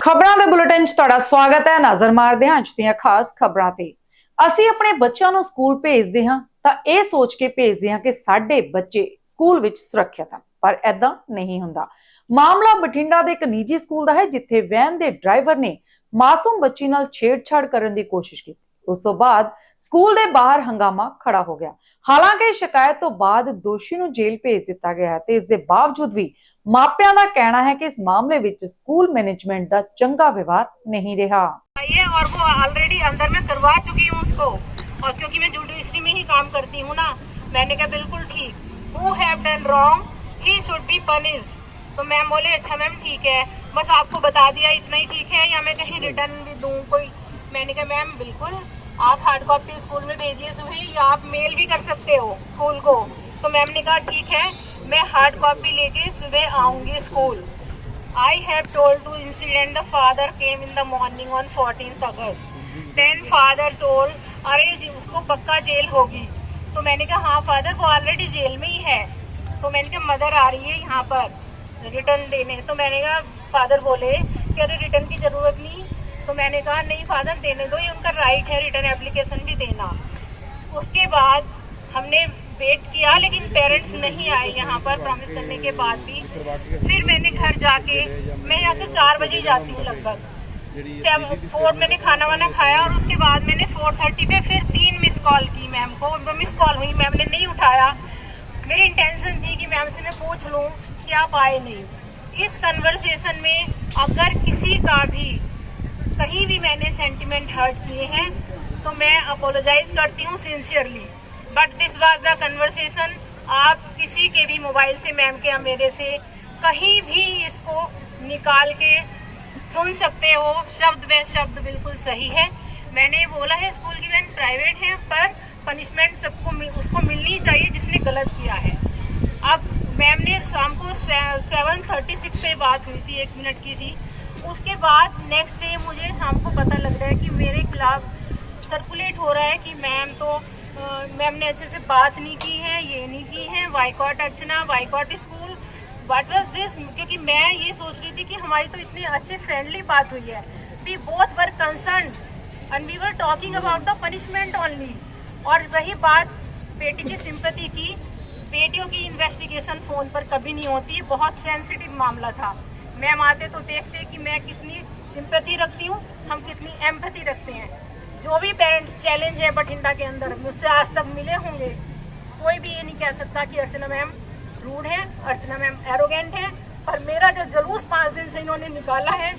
ਖਬਰਾਂ ਦੇ ਬੁਲੇਟਿਨ 'ਚ ਤੁਹਾਡਾ ਸਵਾਗਤ ਹੈ। ਨਜ਼ਰ ਮਾਰਦੇ ਹਾਂ ਅੱਜ ਦੀਆਂ ਖਾਸ ਖਬਰਾਂ ਤੇ। ਅਸੀਂ ਆਪਣੇ ਬੱਚਿਆਂ ਨੂੰ ਸਕੂਲ ਭੇਜਦੇ ਹਾਂ ਤਾਂ ਇਹ ਸੋਚ ਕੇ ਭੇਜਦੇ ਹਾਂ ਕਿ ਸਾਡੇ ਬੱਚੇ ਸਕੂਲ ਵਿੱਚ ਸੁਰੱਖਿਅਤ ਹਨ, ਪਰ ਐਦਾਂ ਨਹੀਂ ਹੁੰਦਾ। ਮਾਮਲਾ ਬਠਿੰਡਾ ਦੇ ਇੱਕ ਨਿੱਜੀ ਸਕੂਲ ਦਾ ਹੈ, ਜਿੱਥੇ ਵੈਨ ਦੇ ਡਰਾਈਵਰ ਨੇ ਮਾਸੂਮ ਬੱਚੀ ਨਾਲ ਛੇੜਛਾੜ ਕਰਨ ਦੀ ਕੋਸ਼ਿਸ਼ ਕੀਤੀ। ਉਸ ਤੋਂ ਬਾਅਦ ਸਕੂਲ ਦੇ ਬਾਹਰ ਹੰਗਾਮਾ ਖੜਾ ਹੋ ਗਿਆ। ਹਾਲਾਂਕਿ ਸ਼ਿਕਾਇਤ ਤੋਂ ਬਾਅਦ ਦੋਸ਼ੀ ਨੂੰ ਜੇਲ੍ਹ ਭੇਜ ਦਿੱਤਾ ਗਿਆ ਹੈ ਤੇ ਇਸ ਦੇ ਬਾਵਜੂਦ ਵੀ ਮਾਪਿਆਂ ਦਾ ਕਹਿਣਾ ਹੈ ਕਿ ਇਸ ਮਾਮਲੇ ਵਿੱਚ ਸਕੂਲ ਮੈਨੇਜਮੈਂਟ ਦਾ ਚੰਗਾ ਵਿਵਹਾਰ ਨਹੀਂ ਰਿਹਾ ये और वो ऑलरेडी अंदर में करवा चुकी हूँ उसको और क्योंकि मैं जुडिशरी में ही काम करती हूँ ना मैंने कहा बिल्कुल ठीक who have done wrong he should be punish तो मैम बोले अच्छा मैम ठीक है बस आपको बता दिया इतना ही ठीक है या मैं कहीं रिटर्न भी दूँ कोई मैंने कहा मैम बिल्कुल आप हार्ड कॉपी स्कूल में भेजिए सुबह या आप मेल भी कर सकते हो स्कूल को तो मैम ने कहा ठीक है मैं हार्ड कॉपी लेके सुबह आऊँगी school I have told to incident the father came in the morning on 14th August Then father told, अरे, उसको पक्का जेल होगी. तो मैंने कहा हाँ फादर वो ऑलरेडी जेल में ही है. तो मैंने कहा मदर आ रही है यहाँ पर रिटर्न देने. तो मैंने कहा फादर बोले कि अरे रिटर्न की ज़रूरत नहीं. तो मैंने कहा, नहीं फादर देने दो, ये उनका राइट है रिटर्न एप्लीकेशन भी देना. उसके बाद हमने वेट किया, लेकिन पेरेंट्स नहीं आए यहाँ पर प्रॉमिस करने के बाद भी। फिर मैंने घर जाके, मैं यहाँ से चार बजे जाती हूँ लगभग। फोर मैंने खाना वाना खाया और उसके बाद मैंने फोर थर्टी पे फिर तीन मिस कॉल की मैम को। मिस कॉल हुई मैम ने नहीं उठाया। मेरी इंटेंशन थी कि मैम से मैं पूछ लूँ कि आप आए नहीं। इस कन्वर्सेशन में अगर किसी का भी, कहीं भी मैंने सेंटिमेंट हर्ट किए हैं तो मैं अपोलोजाइज करती हूँ sincerely but this was the conversation आप किसी के भी मोबाइल से मैम के या मेरे से कहीं भी इसको निकाल के सुन सकते हो। शब्द बे शब्द बिल्कुल सही है। मैंने बोला है स्कूल की वैन प्राइवेट है पर पनिशमेंट सबको मिल, उसको मिलनी चाहिए जिसने गलत किया है। अब मैम ने शाम को सेवन थर्टी सिक्स पे बात हुई थी एक मिनट की थी। उसके बाद नेक्स्ट डे मुझे शाम को पता लग रहा है कि मेरे खिलाफ सर्कुलेट हो रहा है कि मैम तो मैम ने अच्छे से बात नहीं की है ये नहीं की है boycott Archana boycott school what was this क्योंकि मैं ये सोच रही थी कि हमारी तो इतनी अच्छी फ्रेंडली बात हुई है। We both were concern and we were talking about the punishment only और रही बात बेटी की सिंपति की बेटियों की इन्वेस्टिगेशन फ़ोन पर कभी नहीं होती बहुत सेंसिटिव मामला था। मैम आते तो देखते कि मैं कितनी सिंपति रखती हूँ हम कितनी एम्पति रखते हैं। जो भी पेरेंट्स चैलेंज है बठिंडा के अंदर, मुझसे आज तक मिले होंगे। कोई भी ये नहीं कह सकता कि अर्चना मैम रूड है, अर्चना मैम एरोगेंट है और मेरा जो जलूस पाँच दिन से इन्होंने निकाला है,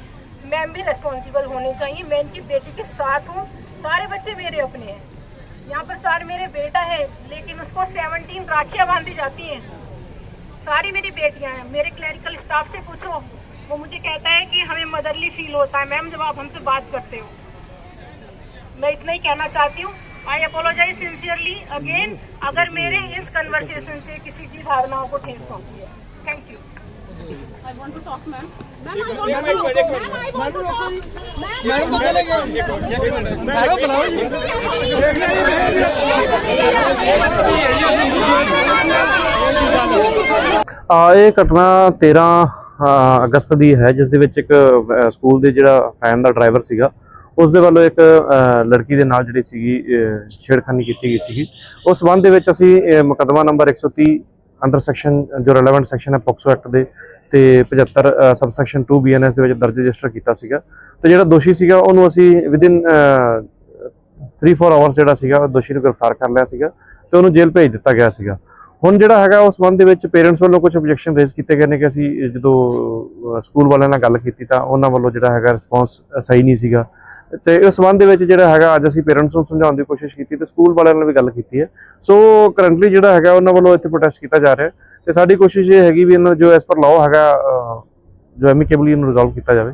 मैम भी रेस्पॉन्सिबल होने चाहिए। मैं इनकी बेटी के साथ हूँ। सारे बच्चे मेरे अपने हैं। यहाँ पर सारे मेरे बेटा है, लेकिन उसको सेवनटीन राखियाँ बांधी जाती हैं। सारी मेरी बेटियाँ हैं। मेरे क्लरिकल स्टाफ से पूछो, वो मुझे कहता है कि हमें मदरली फील होता है। मैम जब आप हमसे बात करते हो मैं इतना ही कहना चाहती हूँ आई अपोलोजाइज सिंसियरली अगेन अगर मेरे इस कन्वर्सेशन से किसी की भावनाओं को ठेस पहुंची है thank you I want to talk, ma'am. Ma'am, I want to talk. Ma'am, I want to talk. Ma'am, madam तो चले गए मैडम बनाओ ਆ ਇਹ ਘਟਨਾ 13 ਅ, ਅਗਸਤ ਦੀ ਹੈ ਜਿਸ ਦੇ ਵਿੱਚ ਇੱਕ ਅ, ਸਕੂਲ ਦੇ ਜਿਹੜਾ ਫੈਨ ਦਾ ਡਰਾਈਵਰ ਸੀਗਾ ਉਸ ਦੇ ਵੱਲੋਂ ਇੱਕ ਲੜਕੀ ਦੇ ਨਾਲ ਜਿਹੜੀ ਸੀਗੀ ਛੇੜਖਾਨੀ ਕੀਤੀ ਗਈ ਸੀਗੀ। ਉਸ ਸੰਬੰਧ ਦੇ ਵਿੱਚ ਅਸੀਂ ਅ, ਮੁਕੱਦਮਾ ਨੰਬਰ 130 ਅੰਡਰ ਸੈਕਸ਼ਨ ਜੋ ਰੈਲੇਵੈਂਟ ਸੈਕਸ਼ਨ ਹੈ ਪੋਕਸੋ ਐਕਟ ਦੇ ਤੇ 75 ਸਬ ਸੈਕਸ਼ਨ 2 ਬੀਐਨਐਸ ਦੇ ਵਿੱਚ ਦਰਜ ਰਜਿਸਟਰ ਕੀਤਾ ਸੀਗਾ। ਤੇ ਜਿਹੜਾ ਦੋਸ਼ੀ ਸੀਗਾ ਉਹਨੂੰ ਅਸੀਂ ਵਿਦਿਨ 3-4 ਆਵਰਸ ਜਿਹੜਾ ਸੀਗਾ ਦੋਸ਼ੀ ਨੂੰ ਗ੍ਰਿਫਤਾਰ ਕਰ ਲਿਆ ਸੀਗਾ ਤੇ ਉਹਨੂੰ ਜੇਲ੍ਹ ਭੇਜ ਦਿੱਤਾ ਗਿਆ ਸੀਗਾ। ਹੁਣ ਜਿਹੜਾ ਹੈਗਾ ਉਸ ਸੰਬੰਧ ਦੇ ਵਿੱਚ ਪੇਰੈਂਟਸ ਵੱਲੋਂ ਕੁਝ ਆਬਜੈਕਸ਼ਨ ਰੇਜ਼ ਕੀਤੇ ਗਏ ਨੇ ਕਿ ਅਸੀਂ ਜਦੋਂ ਸਕੂਲ ਵਾਲਿਆਂ ਨਾਲ ਗੱਲ ਕੀਤੀ ਤਾਂ ਉਹਨਾਂ ਵੱਲੋਂ ਜਿਹੜਾ ਹੈਗਾ ਰਿਸਪੌਂਸ ਸਹੀ ਨਹੀਂ ਸੀਗਾ। ਤੇ ਇਸ ਸੰਬੰਧ ਦੇ ਵਿੱਚ ਜਿਹੜਾ ਹੈਗਾ, ਅੱਜ ਅਸੀਂ ਪੇਰੈਂਟਸ ਨੂੰ ਸਮਝਾਉਣ ਦੀ ਕੋਸ਼ਿਸ਼ ਕੀਤੀ ਤੇ ਸਕੂਲ ਵਾਲਿਆਂ ਨਾਲ ਵੀ ਗੱਲ ਕੀਤੀ ਹੈ। ਸੋ ਕਰੰਟਲੀ ਜਿਹੜਾ ਹੈਗਾ, ਉਹਨਾਂ ਵੱਲੋਂ ਇੱਥੇ ਪ੍ਰੋਟੈਸਟ ਕੀਤਾ ਜਾ ਰਿਹਾ ਤੇ ਸਾਡੀ ਕੋਸ਼ਿਸ਼ ਇਹ ਹੈਗੀ ਵੀ ਇਹਨਾਂ ਜੋ ਐਸ ਪਰ ਲਾਅ ਹੈਗਾ ਜੋ ਐਮੀਕੇਬਲੀ ਇਹਨੂੰ ਰਿਜ਼ੋਲਵ ਕੀਤਾ ਜਾਵੇ।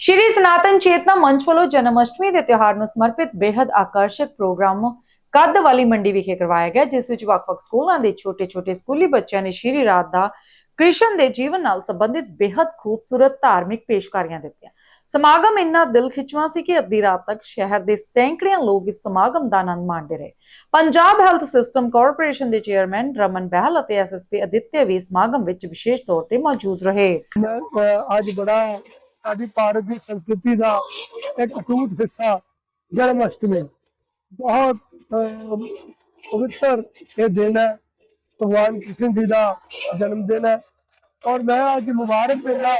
ਸ਼੍ਰੀ ਸਨਾਤਨ ਚੇਤਨਾ ਮੰਚ ਵੱਲੋਂ ਜਨਮ ਅਸ਼ਟਮੀ ਦੇ ਤਿਉਹਾਰ ਨੂੰ ਸਮਰਪਿਤ ਬੇहद ਆਕਰਸ਼ਕ ਪ੍ਰੋਗਰਾਮ ਕੱਦ ਵਾਲੀ ਮੰਡੀ ਵਿਖੇ ਕਰਵਾਇਆ ਗਿਆ, ਜਿਸ ਵਿੱਚ ਵੱਖ-ਵੱਖ ਸਕੂਲਾਂ ਦੇ ਛੋਟੇ-ਛੋਟੇ ਸਕੂਲੀ ਬੱਚਿਆਂ ਨੇ ਸ਼੍ਰੀ ਰਾਤ ਦਾ ਕ੍ਰਿਸ਼ਨ ਦੇ ਜੀਵਨ ਨਾਲ ਸੰਬੰਧਿਤ ਬੇहद ਖੂਬਸੂਰਤ ਧਾਰਮਿਕ ਪੇਸ਼ਕਾਰੀਆਂ ਦਿੱਤੀਆਂ। ਸਮਾਗਮ ਇੰਨਾ ਦਿਲ ਖਿੱਚਵਾ ਸੀ ਕਿ ਅੱਧੀ ਰਾਤ ਤੱਕ ਸ਼ਹਿਰ ਦੇ ਸੈਂਕੜਿਆਂ ਲੋਕ ਇਸ ਸਮਾਗਮ ਦਾ ਆਨੰਦ ਮਾਣਦੇ ਰਹੇ। ਪੰਜਾਬ ਹੈਲਥ ਸਿਸਟਮ ਕਾਰਪੋਰੇਸ਼ਨ ਦੇ ਚੇਅਰਮੈਨ ਰਮਨ ਬਹਿਲ ਅਤੇ ਐਸਐਸਪੀ ਅਦਿੱਤਯ ਵੀ ਸਮਾਗਮ ਵਿੱਚ ਵਿਸ਼ੇਸ਼ ਤੌਰ ਤੇ ਮੌਜੂਦ ਰਹੇ। ਅੱਜ ਬੜਾ ਸਾਡੀ ਭਾਰਤ ਦੀ ਸੰਸਕ੍ਰਿਤੀ ਦਾ ਇੱਕ ਅਟੁੱਟ ਹਿੱਸਾ ਜਨਮ ਅਸ਼ਟਮੀ। ਬਹੁਤ ਪਵਿੱਤਰ ਇਹ ਦਿਨ ਹੈ। ਭਗਵਾਨ ਕ੍ਰਿਸ਼ਨ ਜੀ ਦਾ ਜਨਮ ਦਿਨ ਹੈ। ਔਰ ਮੈਂ ਅੱਜ ਮੁਬਾਰਕ ਦਿੰਦਾ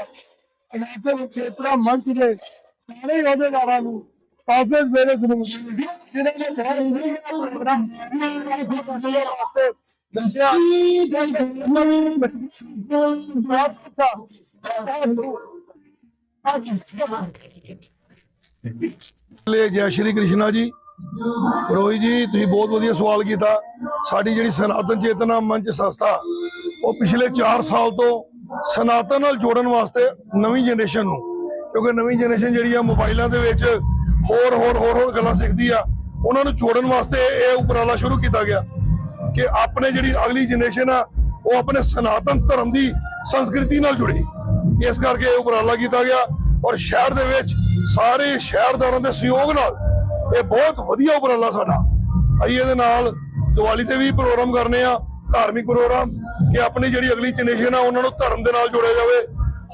ਅਨਾਥ ਚੇਤਨਾ ਮੰਚ ਦੇ ਸਾਰੇ ਅਹੁਦੇਦਾਰਾਂ ਨੂੰ ਆਫਿਸ ਮੇਰੇ ਗੁਰੂ ਜਿਹਨਾਂ ਨੇ ਬਹੁਤ ਵਧੀਆ ਪ੍ਰੋਗਰਾਮ ਵਾਸਤੇ ਦੱਸਿਆ। ਲੈ ਜੈ ਸ਼੍ਰੀ ਕ੍ਰਿਸ਼ਨਾ ਜੀ। ਰੋਹਿਤ ਜੀ, ਤੁਸੀਂ ਬਹੁਤ ਵਧੀਆ ਸਵਾਲ ਕੀਤਾ। ਸਾਡੀ ਜਿਹੜੀ ਸਨਾਤਨ ਚੇਤਨਾ ਮੰਚ ਸੰਸਥਾ, ਉਹ ਪਿਛਲੇ 4 ਸਾਲ ਤੋਂ ਸਨਾਤਨ ਨਾਲ ਜੋੜਨ ਵਾਸਤੇ ਨਵੀਂ ਜਨਰੇਸ਼ਨ ਨੂੰ। ਕਿਉਂਕਿ ਨਵੀਂ ਜਨਰੇਸ਼ਨ ਜਿਹੜੀ ਆ ਮੋਬਾਈਲਾਂ ਦੇ ਵਿੱਚ ਹੋਰ ਹੋਰ ਹੋਰ ਹੋਰ ਗੱਲਾਂ ਸਿੱਖਦੀ ਆ। ਉਹਨਾਂ ਨੂੰ ਜੋੜਨ ਵਾਸਤੇ ਇਹ ਉਪਰਾਲਾ ਸ਼ੁਰੂ ਕੀਤਾ ਗਿਆ ਕਿ ਆਪਣੇ ਜਿਹੜੀ ਅਗਲੀ ਜਨਰੇਸ਼ਨ ਆ, ਉਹ ਆਪਣੇ ਸਨਾਤਨ ਧਰਮ ਦੀ ਸੰਸਕ੍ਰਿਤੀ ਨਾਲ ਜੁੜੀ। ਇਸ ਕਰਕੇ ਇਹ ਉਪਰਾਲਾ ਕੀਤਾ ਗਿਆ ਔਰ ਸ਼ਹਿਰ ਦੇ ਵਿੱਚ ਸਾਰੇ ਸ਼ਹਿਰਦਾਰਾਂ ਦੇ ਸਹਿਯੋਗ ਨਾਲ ਇਹ ਬਹੁਤ ਵਧੀਆ ਉਪਰਾਲਾ ਸਾਡਾ। ਅਸੀਂ ਇਹਦੇ ਨਾਲ ਦੀਵਾਲੀ ਤੇ ਵੀ ਪ੍ਰੋਗਰਾਮ ਕਰਨੇ ਆ, ਧਾਰਮਿਕ ਪ੍ਰੋਗਰਾਮ ਕਿ ਆਪਣੀ ਜਿਹੜੀ ਅਗਲੀ ਜਨਰੇਸ਼ਨ ਆ ਉਹਨਾਂ ਨੂੰ ਧਰਮ ਦੇ ਨਾਲ ਜੋੜਿਆ ਜਾਵੇ।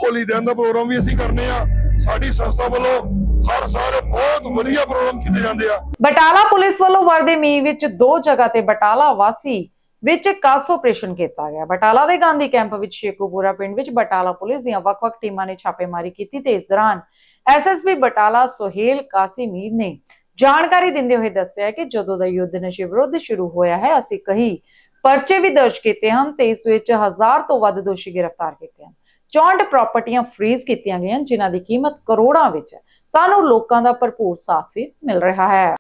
ਹੋਲੀ ਦਿਨ ਦਾ ਪ੍ਰੋਗਰਾਮ ਵੀ ਅਸੀਂ ਕਰਨੇ ਆ। ਸਾਡੀ ਸੰਸਥਾ ਵੱਲੋਂ ਹਰ ਸਾਲ ਬਹੁਤ ਵਧੀਆ ਪ੍ਰੋਗਰਾਮ ਕੀਤੇ ਜਾਂਦੇ ਆ। ਬਟਾਲਾ ਪੁਲਿਸ ਵੱਲੋਂ ਵਰਦੇ ਮੀਂਹ ਵਿੱਚ ਦੋ ਜਗ੍ਹਾ ਤੇ ਬਟਾਲਾ ਵਾਸੀ ਵਿੱਚ ਕਾਸ ਆਪਰੇਸ਼ਨ ਕੀਤਾ ਗਿਆ। ਬਟਾਲਾ ਦੇ ਗਾਂਧੀ ਕੈਂਪ ਵਿੱਚ ਸ਼ੇਖੂਪੁਰਾ ਪਿੰਡ ਵਿੱਚ ਬਟਾਲਾ ਪੁਲਿਸ ਦੀਆਂ ਵੱਖ-ਵੱਖ ਟੀਮਾਂ ਨੇ ਛਾਪੇਮਾਰੀ ਕੀਤੀ ਤੇ ਇਸ ਦੌਰਾਨ ਐਸਐਸਪੀ ਬਟਾਲਾ ਸੁਹੇਲ ਕਾਸਿਮੀਰ ਨੇ ਜਾਣਕਾਰੀ ਦਿੰਦੇ ਹੋਏ ਦੱਸਿਆ ਕਿ ਜਦੋਂ ਦਾ ਯੁੱਧ ਨਸ਼ੇ ਵਿਰੁੱਧ ਸ਼ੁਰੂ ਹੋਇਆ ਹੈ, ਅਸੀਂ ਕਹੀ ਪਰਚੇ ਵੀ ਦਰਜ ਕੀਤੇ ਹਨ ਤੇ ਇਸ ਵਿੱਚ ਹਜ਼ਾਰ ਤੋਂ ਵੱਧ ਦੋਸ਼ੀ ਗ੍ਰਿਫਤਾਰ ਕੀਤੇ ਹਨ। 64 ਪ੍ਰਾਪਰਟੀਆਂ ਫ੍ਰੀਜ਼ ਕੀਤੀਆਂ ਗਈਆਂ ਜਿਨ੍ਹਾਂ ਦੀ ਕੀਮਤ ਕਰੋੜਾਂ ਵਿੱਚ ਹੈ। ਸਾਨੂੰ ਲੋਕਾਂ ਦਾ ਭਰਪੂਰ ਸਾਥ ਵੀ ਮਿਲ ਰਿਹਾ ਹੈ।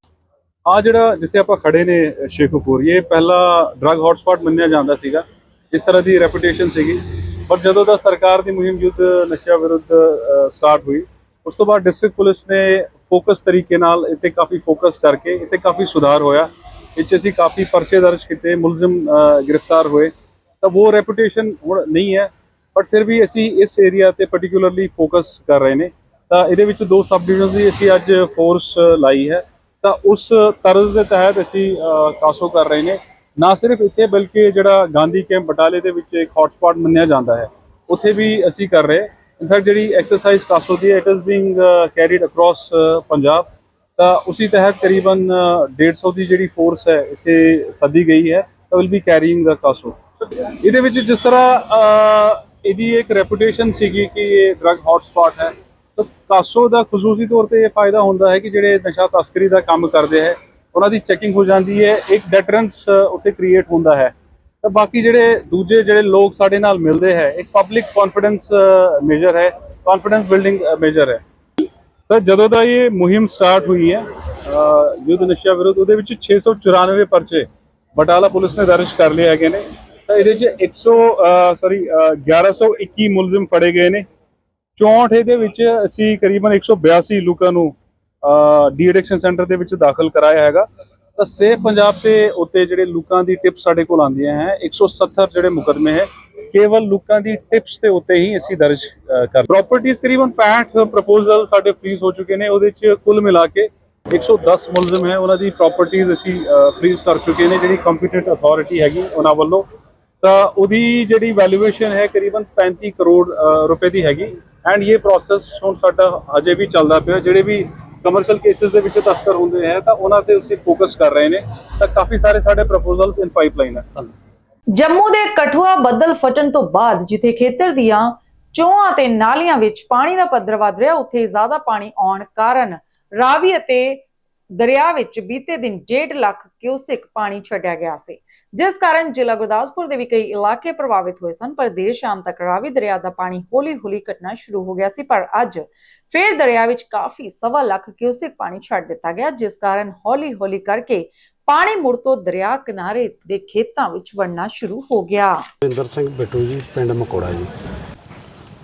ਆ ਜਿਹੜਾ ਜਿੱਥੇ ਆਪਾਂ ਖੜੇ ਨੇ, ਸ਼ੇਖੂਪੁਰ, ਇਹ ਪਹਿਲਾ ਡਰੱਗ ਹੌਟਸਪੌਟ ਮੰਨਿਆ ਜਾਂਦਾ ਸੀਗਾ, ਇਸ ਤਰ੍ਹਾਂ ਦੀ ਰੈਪੂਟੇਸ਼ਨ ਸੀਗੀ। ਪਰ ਜਦੋਂ ਦਾ ਸਰਕਾਰ ਦੀ ਮੁਹਿੰਮ ਯੁੱਧ ਨਸ਼ਾ ਵਿਰੁੱਧ ਸਟਾਰਟ ਹੋਈ, ਉਸ ਤੋਂ ਬਾਅਦ ਡਿਸਟ੍ਰਿਕਟ ਪੁਲਿਸ ਨੇ ਫੋਕਸ ਤਰੀਕੇ ਨਾਲ ਇੱਥੇ ਕਾਫੀ ਫੋਕਸ ਕਰਕੇ ਇੱਥੇ ਕਾਫੀ ਸੁਧਾਰ ਹੋਇਆ। ਵਿੱਚ ਅਸੀਂ ਕਾਫੀ ਪਰਚੇ ਦਰਜ ਕੀਤੇ, ਮੁਲਜ਼ਮ ਗ੍ਰਿਫਤਾਰ ਹੋਏ। ਤਾਂ ਉਹ ਰੈਪੂਟੇਸ਼ਨ ਹੁਣ ਨਹੀਂ ਹੈ ਬਟ ਫਿਰ ਵੀ ਅਸੀਂ ਇਸ ਏਰੀਆ ਤੇ ਪਾਰਟਿਕੂਲਰਲੀ ਫੋਕਸ ਕਰ ਰਹੇ ਨੇ। ਤਾਂ ਇਹਦੇ ਵਿੱਚ ਦੋ ਸਬ ਡਿਵੀਜ਼ਨਸ ਦੀ ਅਸੀਂ ਅੱਜ ਫੋਰਸ ਲਾਈ ਹੈ। ਤਾਂ ਉਸ ਤਰਜ਼ ਦੇ ਤਹਿਤ ਅਸੀਂ ਕਾਸੋ ਕਰ ਰਹੇ ਨੇ। ਨਾ ਸਿਰਫ ਇੱਥੇ, ਬਲਕਿ ਜਿਹੜਾ ਗਾਂਧੀ ਕੈਂਪ ਬਟਾਲੇ ਦੇ ਵਿੱਚ ਇੱਕ ਹੌਟਸਪੌਟ ਮੰਨਿਆ ਜਾਂਦਾ ਹੈ। ਉੱਥੇ ਵੀ ਅਸੀਂ ਕਰ ਰਹੇ। ਇਨਫੈਕਟ ਜਿਹੜੀ exercise CASO the it is being carried across Punjab. ਤਾਂ ਉਸੇ ਤਹਿਤ ਕਰੀਬਨ ਅ, 150 ਦੀ ਜਿਹੜੀ ਫੋਰਸ ਹੈ ਇੱਥੇ ਸੱਦੀ ਗਈ ਹੈ ਤਾਂ will be carrying the cause ਇਹਦੇ ਵਿੱਚ ਜਿਸ ਤਰ੍ਹਾਂ ਇਹਦੀ ਇੱਕ ਰੈਪੂਟੇਸ਼ਨ ਸੀਗੀ ਕਿ ਇਹ ਡਰੱਗ ਹੌਟਸਪੌਟ ਹੈ ਤਾਂ ਕਾਸੋ ਦਾ ਖਸੂਸੀ ਤੌਰ ਤੇ ਇਹ ਫਾਇਦਾ ਹੁੰਦਾ ਹੈ ਕਿ ਜਿਹੜੇ ਨਸ਼ਾ ਤਸਕਰੀ ਦਾ ਕੰਮ ਕਰਦੇ ਹੈ ਉਹਨਾਂ ਦੀ ਚੈਕਿੰਗ ਹੋ ਜਾਂਦੀ ਹੈ ਇੱਕ ਡੈਟਰੈਂਸ ਉੱਥੇ ਕ੍ਰੀਏਟ ਹੁੰਦਾ ਹੈ। ਤਾਂ ਬਾਕੀ ਜਿਹੜੇ ਦੂਜੇ ਜਿਹੜੇ ਲੋਕ ਸਾਡੇ ਨਾਲ ਮਿਲਦੇ ਹੈ ਇੱਕ ਪਬਲਿਕ ਕੌਨਫੀਡੈਂਸ ਮੇਜਰ ਹੈ ਕੌਨਫੀਡੈਂਸ ਬਿਲਡਿੰਗ ਮੇਜਰ ਹੈ। ਤਾਂ ਜਦੋਂ ਦਾ ਇਹ ਮੁਹਿੰਮ ਸਟਾਰਟ ਹੋਈ ਹੈ ਯੁੱਧ ਨਸ਼ਾ ਵਿਰੁੱਧ, ਉਹਦੇ ਵਿੱਚ 694 ਪਰਚੇ ਬਟਾਲਾ ਪੁਲਿਸ ਨੇ ਦਰਜ ਕਰ ਲਏ ਹੈਗੇ ਨੇ। ਤਾਂ ਇਹਦੇ ਵਿੱਚ 100 ਸੌਰੀ 1121 ਮੁਲਜ਼ਮ ਫੜੇ ਗਏ ਨੇ। 64 ਇਹਦੇ ਵਿੱਚ ਅਸੀਂ ਕਰੀਬਨ 182 ਲੋਕਾਂ ਨੂੰ ਡੀ ਐਡਿਕਸ਼ਨ ਸੈਂਟਰ ਦੇ ਵਿੱਚ ਦਾਖਲ ਕਰਾਇਆ ਹੈਗਾ। ਤਾਂ ਸੇਫ ਪੰਜਾਬ ਤੇ ਉੱਤੇ ਜਿਹੜੇ ਲੋਕਾਂ ਦੀ ਟਿਪ ਸਾਡੇ ਕੋਲ ਆਉਂਦੀਆਂ ਹੈ 170 ਜਿਹੜੇ ਮੁਕਦਮੇ ਹੈ ਕੇਵਲ ਲੋਕਾਂ ਦੀ ਟਿਪਸ ਦੇ ਉੱਤੇ ਹੀ ਅਸੀਂ ਦਰਜ ਕਰ ਪ੍ਰਾਪਰਟੀਆਂ ਕਰੀਬਨ 65 ਪ੍ਰਪੋਜ਼ਲ ਸਾਡੇ ਫ੍ਰੀਜ਼ ਹੋ ਚੁੱਕੇ ਨੇ, ਉਹਦੇ ਚ ਕੁੱਲ ਮਿਲਾ ਕੇ 110 ਮੁਲਜ਼ਮ ਹੈ, ਉਹਨਾਂ ਦੀ ਪ੍ਰਾਪਰਟੀਆਂ ਅਸੀਂ ਫ੍ਰੀਜ਼ ਕਰ ਚੁੱਕੇ ਨੇ, ਜਿਹੜੀ ਕੰਪੀਟੈਂਟ ਅਥਾਰਟੀ ਹੈਗੀ ਉਹਨਾਂ ਵੱਲੋਂ। ਤਾਂ ਉਹਦੀ ਜਿਹੜੀ ਵੈਲਿਊਏਸ਼ਨ ਹੈ ਕਰੀਬਨ 35 ਕਰੋੜ ਰੁਪਏ ਦੀ ਹੈਗੀ। ਐਂਡ ਇਹ ਪ੍ਰੋਸੈਸ ਹੁਣ ਸਾਡਾ ਅਜੇ ਵੀ ਚੱਲਦਾ ਪਿਆ, ਜਿਹੜੇ ਵੀ ਕਮਰਸ਼ੀਅਲ ਕੇਸਿਸ ਦੇ ਵਿੱਚ ਤਸਕਰ ਹੁੰਦੇ ਹੈ, ਤਾਂ ਉਹਨਾਂ ਤੇ ਅਸੀਂ ਫੋਕਸ ਕਰ ਰਹੇ ਨੇ। ਤਾਂ ਕਾਫੀ ਸਾਰੇ ਸਾਡੇ ਪ੍ਰਪੋਜ਼ਲਸ ਇਨ ਪਾਈਪਲਾਈਨ ਹੈ। ਜੰਮੂ ਦੇ ਕਠੂਆ ਬੱਦਲ ਫਟਣ ਤੋਂ ਬਾਅਦ ਜਿੱਥੇ ਖੇਤਰ ਦੀਆਂ ਚੋਆਂ ਤੇ ਨਾਲੀਆਂ ਵਿੱਚ ਪਾਣੀ ਦਾ ਪੱਧਰ ਵਧ ਰਿਹਾ, ਉੱਥੇ ਜ਼ਿਆਦਾ ਪਾਣੀ ਆਉਣ ਕਾਰਨ ਰਾਵੀ ਅਤੇ ਦਰਿਆ ਵਿੱਚ ਬੀਤੇ ਦਿਨ 1.5 ਲੱਖ ਕਿਊਸਿਕ ਪਾਣੀ ਛੱਡਿਆ ਗਿਆ ਸੀ। ਜਿਸ ਕਾਰਨ ਜ਼ਿਲ੍ਹਾ ਗੁਰਦਾਸਪੁਰ ਦੇ ਵੀ ਕਈ ਇਲਾਕੇ ਪ੍ਰਭਾਵਿਤ ਹੋਏ ਸਨ, ਪਰ ਦੇਰ ਸ਼ਾਮ ਤੱਕ ਰਾਵੀ ਦਰਿਆ ਦਾ ਪਾਣੀ ਹੌਲੀ-ਹੌਲੀ ਘਟਣਾ ਸ਼ੁਰੂ ਹੋ ਗਿਆ ਸੀ, ਪਰ ਅੱਜ ਫੇਰ ਦਰਿਆ ਵਿੱਚ ਕਾਫੀ ਸਵਾ ਲੱਖ ਕਿਊਸਿਕ ਪਾਣੀ ਛੱਡ ਦਿੱਤਾ ਗਿਆ, ਜਿਸ ਕਾਰਨ ਹੌਲੀ-ਹੌਲੀ ਕਰਕੇ ਪਾਣੀ ਮੁੜ ਤੋਂ ਦਰਿਆ ਕਿਨਾਰੇ ਦੇ ਖੇਤਾਂ ਵਿੱਚ ਵੜਨਾ ਸ਼ੁਰੂ ਹੋ ਗਿਆ। ਵਿੰਦਰ ਸਿੰਘ ਬਿੱਟੂ ਜੀ ਪਿੰਡ ਮਕੋੜਾ ਜੀ।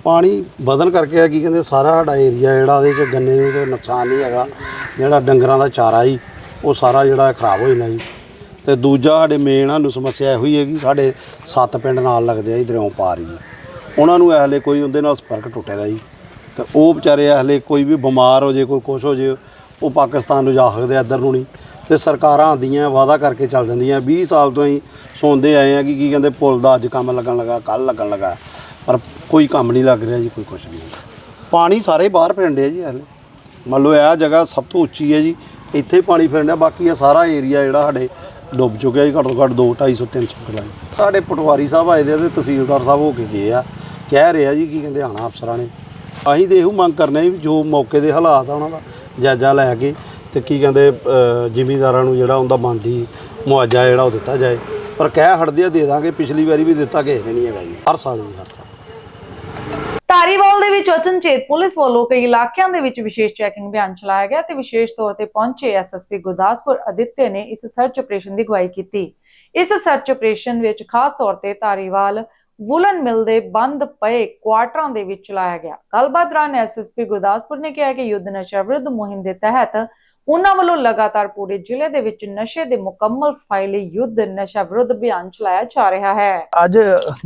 ਪਾਣੀ ਵਧਣ ਕਰਕੇ ਆ ਕੀ ਕਹਿੰਦੇ ਸਾਰਾ ਸਾਡਾ ਏਰੀਆ ਜਿਹੜਾ ਉਹਦੇ ਚ ਗੰਨੇ ਨੂੰ ਤੇ ਨੁਕਸਾਨ ਨਹੀਂ ਹੈਗਾ ਜਿਹੜਾ ਡੰਗਰਾਂ ਦਾ ਚਾਰਾ ਜੀ ਉਹ ਸਾਰਾ ਜਿਹੜਾ ਖਰਾਬ ਹੋ ਜਾਣਾ ਜੀ। ਤੇ ਦੂਜਾ ਸਾਡੇ ਮੇਨ ਸਾਨੂੰ ਸਮੱਸਿਆ ਇਹੋ ਹੀ ਹੈਗੀ ਸਾਡੇ ਸੱਤ ਪਿੰਡ ਨਾਲ ਲੱਗਦੇ ਆ ਜੀ ਦਰਿਆਓਂ ਪਾਰ ਜੀ। ਉਹਨਾਂ ਨੂੰ ਹਲੇ ਕੋਈ ਉਹਦੇ ਨਾਲ ਸੰਪਰਕ ਟੁੱਟੇ ਦਾ ਜੀ। ਤੇ ਉਹ ਵਿਚਾਰੇ ਹਲੇ ਕੋਈ ਵੀ ਬਿਮਾਰ ਹੋ ਜੇ ਕੋਈ ਕੁਛ ਹੋ ਜੇ ਉਹ ਪਾਕਿਸਤਾਨ ਨੂੰ ਜਾ ਸਕਦੇ ਆ, ਇੱਧਰ ਨੂੰ ਨਹੀਂ। ਤੇ ਸਰਕਾਰਾਂ ਆਉਂਦੀਆਂ ਵਾਅਦਾ ਕਰਕੇ ਚੱਲ ਜਾਂਦੀਆਂ। 20 ਸਾਲ ਤੋਂ ਹੀ ਸੁਣਦੇ ਆਏ ਆ ਕਿ ਕੀ ਕਹਿੰਦੇ, ਪੁਲ ਦਾ ਅੱਜ ਕੰਮ ਲੱਗਣ ਲੱਗਾ ਕੱਲ ਲੱਗਣ ਲੱਗਾ। ਪਰ ਕੋਈ ਕੰਮ ਨਹੀਂ ਲੱਗ ਰਿਹਾ ਜੀ, ਕੋਈ ਕੁਛ ਨਹੀਂ। ਪਾਣੀ ਸਾਰੇ ਬਾਹਰ ਪੈਂਦੇ ਜੀ ਹਲੇ। ਮੰਨ ਲਓ ਇਹ ਜਗ੍ਹਾ ਸਭ ਤੋਂ ਉੱਚੀ ਹੈ ਜੀ। ਇੱਥੇ ਪਾਣੀ ਪੈਂਦਾ ਬਾਕੀ ਇਹ ਸਾਰਾ ਏਰੀਆ ਜਿਹੜਾ ਸਾਡੇ ਡੁੱਬ ਚੁੱਕਿਆ ਜੀ, ਘੱਟੋ ਘੱਟ 2 250 300 ਕਿਲਾ ਜੀ। ਸਾਡੇ ਪਟਵਾਰੀ ਸਾਹਿਬ ਆਏ ਦੇ ਆ ਤੇ ਤਹਿਸੀਲਦਾਰ ਸਾਹਿਬ ਹੋ ਕੇ ਗਏ ਆ। ਕਹਿ ਰਿਹਾ ਜੀ, ਕੀ ਕਹਿੰਦੇ ਆਣਾ ਅਫਸਰਾਂ ਨੇ। ਅਸੀਂ ਤੇ ਇਹੋ ਮੰਗ ਕਰਨੇ ਵੀ ਜੋ ਮੌਕੇ ਦੇ ਹਾਲਾਤ ਆ ਉਹਨਾਂ ਦਾ, ਜਾਇਜ਼ਾ ਲੈ ਕੇ ਤੇ ਕੀ ਕਹਿੰਦੇ ਜ਼ਿਮੀਂਦਾਰਾਂ ਨੂੰ ਜਿਹੜਾ ਉਹਦਾ ਬਣਦੀ ਮੁਆਵਜ਼ਾ ਜਿਹੜਾ ਉਹ ਦਿੱਤਾ ਜਾਏ। ਪਰ ਕਹਿ ਹਟਦੇ ਆ, ਦੇ ਦਾਂਗੇ, ਪਿਛਲੀ ਵਾਰੀ ਵੀ ਦਿੱਤਾ, ਕਿਸੇ ਨੇ ਨਹੀਂ ਹੈਗਾ ਜੀ। ਹਰ ਸਾਲ ਜੀ, ਹਰ ਸਾਲ। ਧਾਰੀਵਾਲ ਦੇ ਵਿੱਚ ਅਚਨਚੇਤ ਪੁਲਿਸ ਵੱਲੋਂ ਕਈ ਇਲਾਕਿਆਂ ਦੇ ਵਿੱਚ ਵਿਸ਼ੇਸ਼ ਚੈਕਿੰਗ ਅਭਿਆਨ ਚਲਾਇਆ ਗਿਆ ਤੇ ਵਿਸ਼ੇਸ਼ ਤੌਰ ਤੇ ਪਹੁੰਚੇ ਐਸਐਸਪੀ ਗੁਰਦਾਸਪੁਰ ਅਦਿੱਤਿਆ ਨੇ ਇਸ ਸਰਚ ਆਪਰੇਸ਼ਨ ਦੀ ਅਗਵਾਈ ਕੀਤੀ। ਇਸ ਸਰਚ ਆਪਰੇਸ਼ਨ ਵਿੱਚ ਖਾਸ ਤੌਰ ਤੇ ਧਾਰੀਵਾਲ ਵੁਲਨ ਮਿਲ ਦੇ ਬੰਦ ਪਏ ਕੁਆਟਰਾਂ ਦੇ ਵਿੱਚ ਚਲਾਇਆ ਗਿਆ। ਗੱਲਬਾਤ ਦੌਰਾਨ ਐਸਐਸਪੀ ਗੁਰਦਾਸਪੁਰ ਨੇ ਕਿਹਾ ਕਿ ਯੁੱਧ ਨਸ਼ਾ ਵਿਰੁੱਧ ਮੁਹਿੰਮ ਦੇ ਤਹਿਤ ਉਹਨਾਂ ਵੱਲੋਂ ਲਗਾਤਾਰ ਪੂਰੇ ਜ਼ਿਲ੍ਹੇ ਦੇ ਵਿੱਚ ਨਸ਼ੇ ਦੇ ਮੁਕੰਮਲ ਸਫ਼ਾਈ ਲਈ ਯੁੱਧ ਨਸ਼ਾ ਵਿਰੁੱਧ ਅਭਿਆਨ ਚਲਾਇਆ ਜਾ ਰਿਹਾ ਹੈ। ਅੱਜ